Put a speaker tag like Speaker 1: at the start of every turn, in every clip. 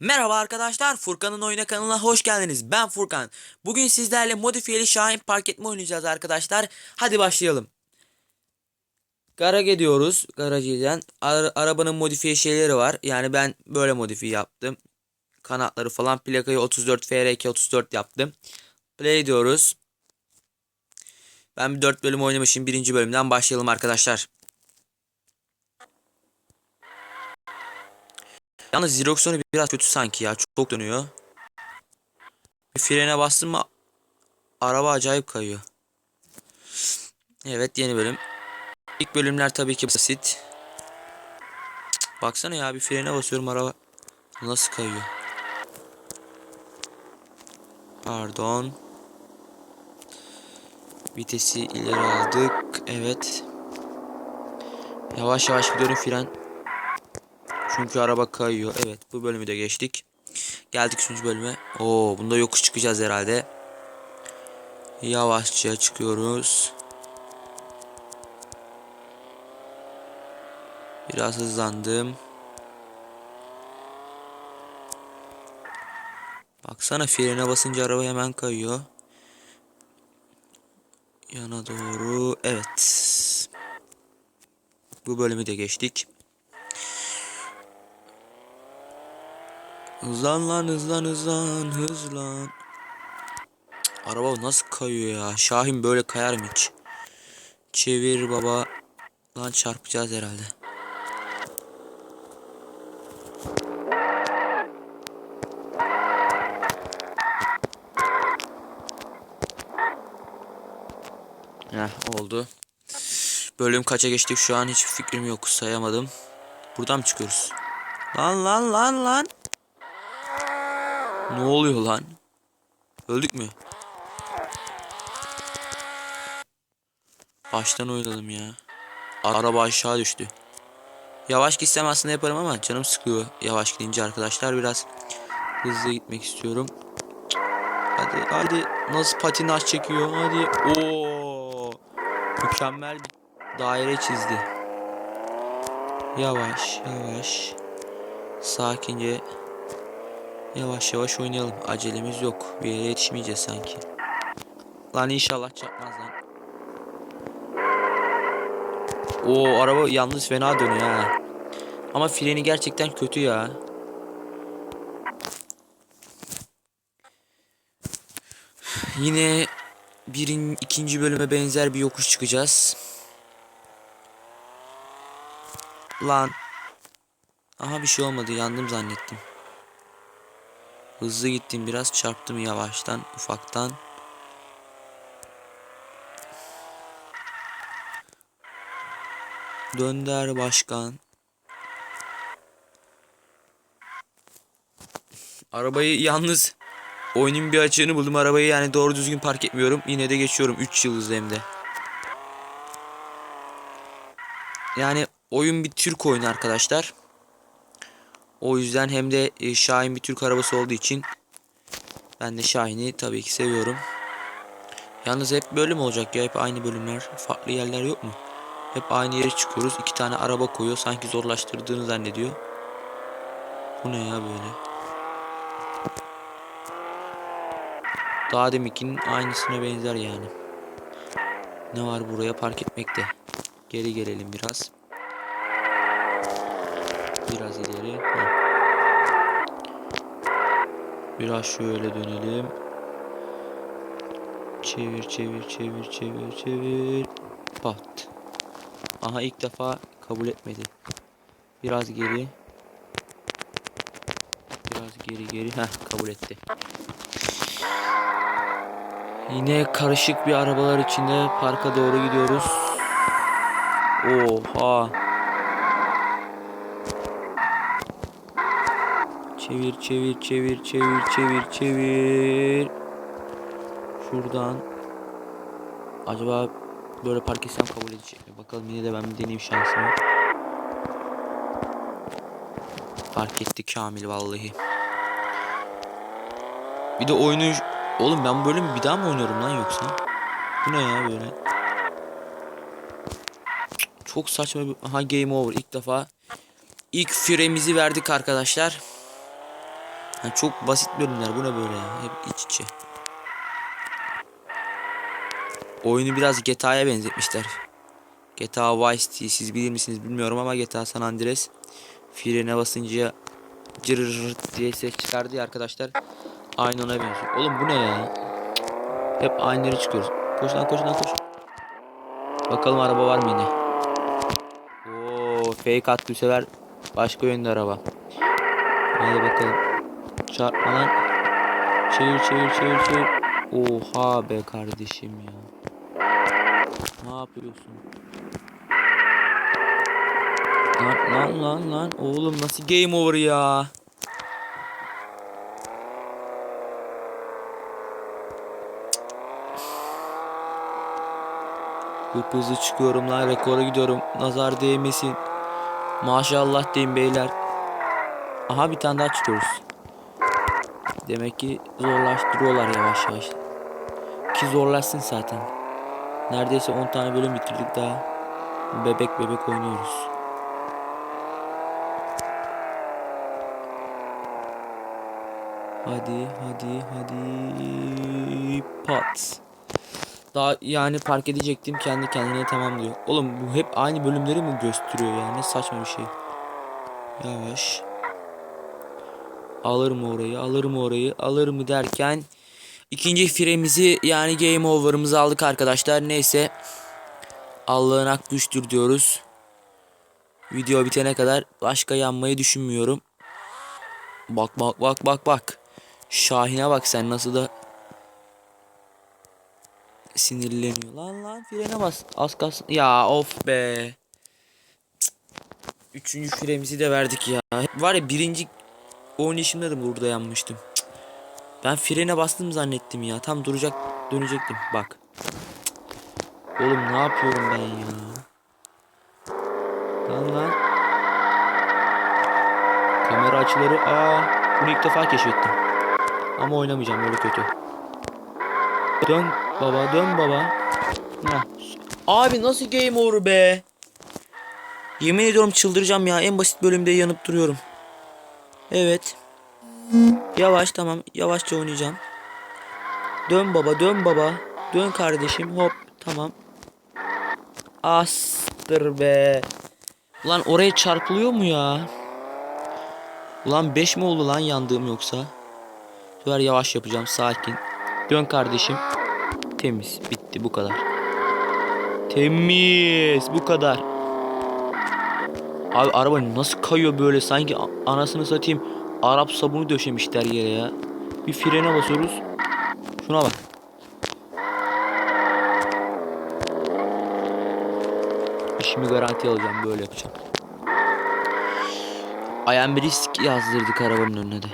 Speaker 1: Merhaba arkadaşlar, Furkan'ın oyuna kanalına hoş geldiniz. Ben Furkan. Bugün sizlerle modifiyeli Şahin park oynayacağız arkadaşlar. Hadi başlayalım. Garaj ediyoruz. Garajiden. Ara- arabanın modifiye şeyleri var. Yani ben böyle modifiye yaptım. Kanatları falan plakayı 34 FRK 34 yaptım. Play diyoruz. Ben bir 4 bölüm oynamışım. Birinci bölümden başlayalım arkadaşlar. Yalnız direksiyonu biraz kötü sanki ya. Çok dönüyor. Bir frene bastım mı araba acayip kayıyor. Evet yeni bölüm. İlk bölümler tabii ki basit. Baksana ya bir frene basıyorum araba nasıl kayıyor. Pardon. Vitesi ileri aldık. Evet. Yavaş yavaş gidiyorum fren çünkü araba kayıyor. Evet bu bölümü de geçtik. Geldik 3. bölüme. Oo bunda yokuş çıkacağız herhalde. Yavaşça çıkıyoruz. Biraz hızlandım. Baksana frene basınca araba hemen kayıyor. Yana doğru. Evet. Bu bölümü de geçtik. Hızlan lan hızlan hızlan hızlan. Araba nasıl kayıyor ya? Şahin böyle kayar mı hiç? Çevir baba. Lan çarpacağız herhalde. Heh oldu. Bölüm kaça geçtik şu an hiçbir fikrim yok sayamadım. Buradan mı çıkıyoruz? Lan lan lan lan. Ne oluyor lan? Öldük mü? Baştan oynadım ya. Araba aşağı düştü. Yavaş gitsem aslında yaparım ama canım sıkıyor yavaş gidince arkadaşlar biraz hızlı gitmek istiyorum. Hadi hadi nasıl patinaj çekiyor hadi. Oo! Mükemmel bir daire çizdi. Yavaş yavaş. Sakince Yavaş yavaş oynayalım. Acelemiz yok. Bir yere yetişmeyeceğiz sanki. Lan inşallah çarpmaz lan. O araba yalnız fena dönüyor ha. Ama freni gerçekten kötü ya. Yine birin ikinci bölüme benzer bir yokuş çıkacağız. Lan. Aha bir şey olmadı yandım zannettim. Hızlı gittim biraz çarptım yavaştan ufaktan. Dönder başkan. Arabayı yalnız oyunun bir açığını buldum. Arabayı yani doğru düzgün park etmiyorum. Yine de geçiyorum 3 yıldızlı hem de. Yani oyun bir Türk oyunu arkadaşlar. O yüzden hem de e, Şahin bir Türk arabası olduğu için ben de Şahin'i tabii ki seviyorum. Yalnız hep böyle mi olacak ya? Hep aynı bölümler. Farklı yerler yok mu? Hep aynı yere çıkıyoruz. iki tane araba koyuyor. Sanki zorlaştırdığını zannediyor. Bu ne ya böyle? Daha deminkinin aynısına benzer yani. Ne var buraya park etmekte. Geri gelelim biraz. Biraz ileri. Heh. Biraz şöyle dönelim. Çevir çevir çevir çevir çevir. Pat. Aha ilk defa kabul etmedi. Biraz geri. Biraz geri geri. Heh kabul etti. Yine karışık bir arabalar içinde parka doğru gidiyoruz. Oha. Çevir çevir çevir çevir çevir çevir. Şuradan. Acaba böyle park etsem kabul edecek mi? Bakalım yine de ben bir deneyeyim şansımı. Fark etti Kamil vallahi. Bir de oyunu... Oğlum ben böyle mi bir daha mı oynuyorum lan yoksa? Bu ne ya böyle? Çok saçma bir... Aha game over ilk defa. İlk firemizi verdik arkadaşlar. Ha, çok basit bölümler bu ne böyle ya hep iç içe. Oyunu biraz GTA'ya benzetmişler. GTA Vice City siz bilir misiniz bilmiyorum ama GTA San Andreas frene basınca cırır diye ses çıkardı ya arkadaşlar. Aynı ona benziyor. Oğlum bu ne ya? Hep aynı yere çıkıyoruz. Koş lan koş lan koş. Bakalım araba var mı yine? Oo fake attı bu sefer. Başka yönde araba. Hadi bakalım. Çarpma lan. Çevir çevir çevir çevir. Oha be kardeşim ya. Ne yapıyorsun? Lan lan lan lan. Oğlum nasıl game over ya? Hıp hızlı çıkıyorum lan rekora gidiyorum. Nazar değmesin. Maşallah deyin beyler. Aha bir tane daha çıkıyoruz. Demek ki zorlaştırıyorlar yavaş yavaş. Ki zorlaşsın zaten. Neredeyse 10 tane bölüm bitirdik daha. Bebek bebek oynuyoruz. Hadi hadi hadi pat. Daha yani park edecektim kendi kendine tamam diyor. Oğlum bu hep aynı bölümleri mi gösteriyor ya? Ne saçma bir şey. Yavaş. Alır mı orayı? Alır mı orayı? Alır mı derken ikinci firemizi yani game over'ımızı aldık arkadaşlar. Neyse. Allah'ın hak düştür diyoruz. Video bitene kadar başka yanmayı düşünmüyorum. Bak bak bak bak bak. Şahin'e bak sen nasıl da sinirleniyor. Lan lan frene bas. Az kalsın. Ya of be. Üçüncü firemizi de verdik ya. Var ya birinci oynayışımda da burada yanmıştım. Ben frene bastım zannettim ya. Tam duracak dönecektim. Bak. Oğlum ne yapıyorum ben ya? Lan lan. Kamera açıları. Aa, bunu ilk defa keşfettim. Ama oynamayacağım böyle kötü. Dön baba dön baba. Heh. Abi nasıl game over be? Yemin ediyorum çıldıracağım ya. En basit bölümde yanıp duruyorum. Evet. Yavaş tamam. Yavaşça oynayacağım. Dön baba dön baba. Dön kardeşim hop tamam. Astır be. Ulan oraya çarpılıyor mu ya? Ulan 5 mi oldu lan yandığım yoksa? Sefer yavaş yapacağım sakin. Dön kardeşim. Temiz. Bitti bu kadar. Temiz. Bu kadar. Abi araba nasıl kayıyor böyle sanki anasını satayım. Arap sabunu döşemişler yere ya. Bir frene basıyoruz. Şuna bak. İşimi garanti alacağım böyle yapacağım. I am risk yazdırdık arabanın önüne de.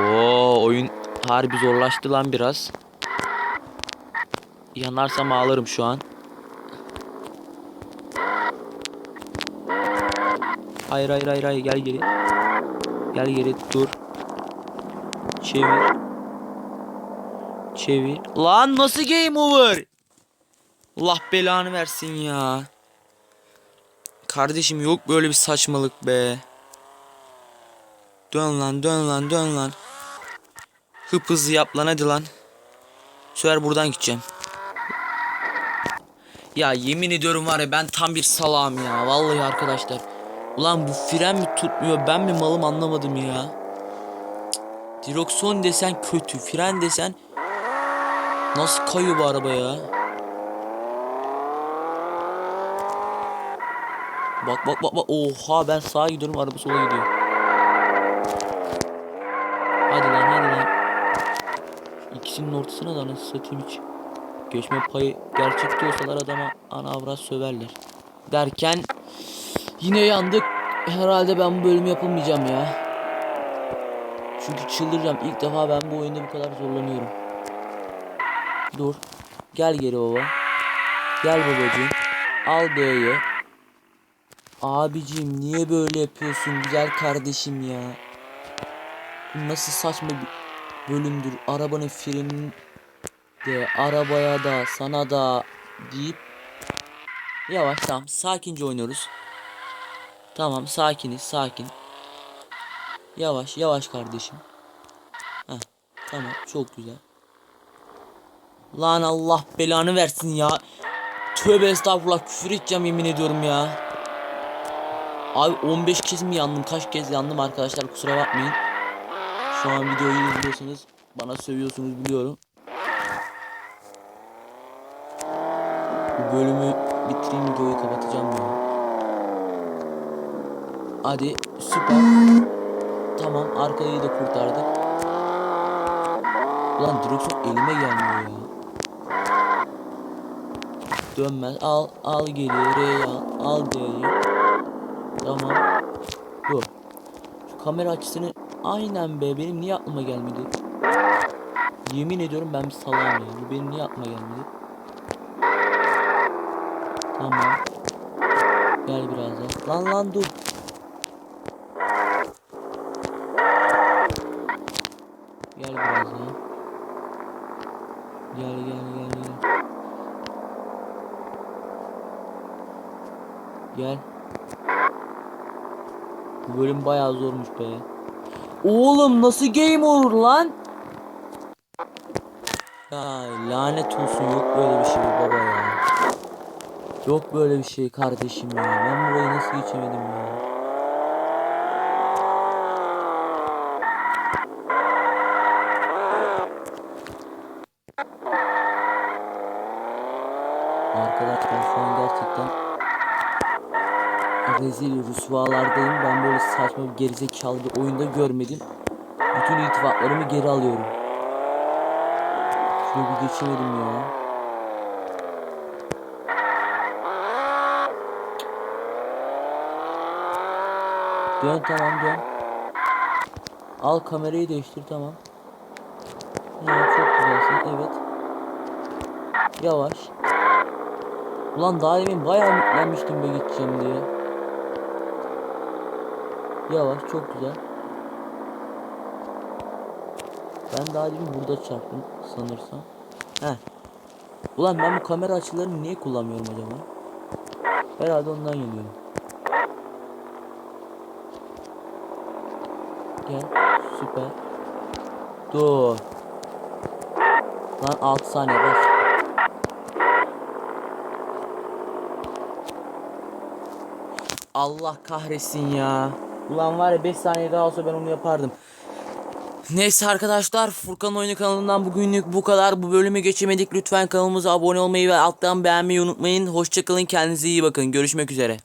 Speaker 1: Oo oyun harbi zorlaştı lan biraz. Yanarsam ağlarım şu an. Hayır hayır hayır hayır gel geri. Gel geri dur. Çevir. Çevir. Lan nasıl game over? Allah belanı versin ya. Kardeşim yok böyle bir saçmalık be. Dön lan dön lan dön lan. Hıp hızlı yap lan hadi lan. Sefer buradan gideceğim. Ya yemin ediyorum var ya ben tam bir salağım ya. Vallahi arkadaşlar. Ulan bu fren mi tutmuyor ben mi malım anlamadım ya. Direksiyon desen kötü. Fren desen nasıl kayıyor bu araba ya. Bak bak bak bak. Oha ben sağa gidiyorum araba sola gidiyor. Hadi lan hadi lan. İkisinin ortasına da nasıl satayım hiç. Geçme payı gerçekte olsalar adama ana söverler. Derken yine yandık. Herhalde ben bu bölümü yapamayacağım ya. Çünkü çıldıracağım. İlk defa ben bu oyunda bu kadar zorlanıyorum. Dur. Gel geri baba. Gel babacığım. Al B'yi. Abicim niye böyle yapıyorsun güzel kardeşim ya? Bu nasıl saçma bir bölümdür. Arabanın frenin de arabaya da sana da deyip yavaş tamam sakince oynuyoruz. Tamam sakiniz sakin. Yavaş yavaş kardeşim. Heh, tamam çok güzel. Lan Allah belanı versin ya. Tövbe estağfurullah küfür edeceğim yemin ediyorum ya. Abi 15 kez mi yandım? Kaç kez yandım arkadaşlar kusura bakmayın. Şu an videoyu izliyorsunuz. Bana sövüyorsunuz biliyorum. Bu bölümü bitireyim videoyu kapatacağım ya. Hadi süper. Tamam arkayı da kurtardık. Ulan direksiyon elime gelmiyor ya. Dönmez. Al al. R'yi al. Al D'yi. Tamam. Dur. Şu kamera açısını aynen be benim niye aklıma gelmedi? Yemin ediyorum ben bir salağım ya. Bu benim niye aklıma gelmedi? Tamam. Gel biraz daha. Lan lan dur. Gel biraz daha. Gel gel gel gel. Gel. Bu bölüm bayağı zormuş be. Oğlum nasıl game olur lan? Ya lanet olsun yok böyle bir şey baba ya. Yok böyle bir şey kardeşim ya. Ben burayı nasıl geçemedim ya? Arkadaşlar şu an gerçekten rezil rüsvalardayım. Ben böyle saçma bir gerizekalı bir oyunda görmedim. Bütün iltifatlarımı geri alıyorum. Şunu bir geçemedim ya. Dön tamam dön. Al kamerayı değiştir tamam. Ha, çok güzelsin evet. Yavaş. Ulan daha demin bayağı ümitlenmiştim be gideceğim diye. Yavaş çok güzel. Ben daha demin burada çarptım sanırsam. Heh. Ulan ben bu kamera açılarını niye kullanmıyorum acaba? Herhalde ondan geliyorum. Gel. Süper. Dur. Lan 6 saniye bas. Allah kahretsin ya. Ulan var ya 5 saniye daha olsa ben onu yapardım. Neyse arkadaşlar Furkan Oyunu kanalından bugünlük bu kadar. Bu bölümü geçemedik. Lütfen kanalımıza abone olmayı ve alttan beğenmeyi unutmayın. Hoşçakalın kendinize iyi bakın. Görüşmek üzere.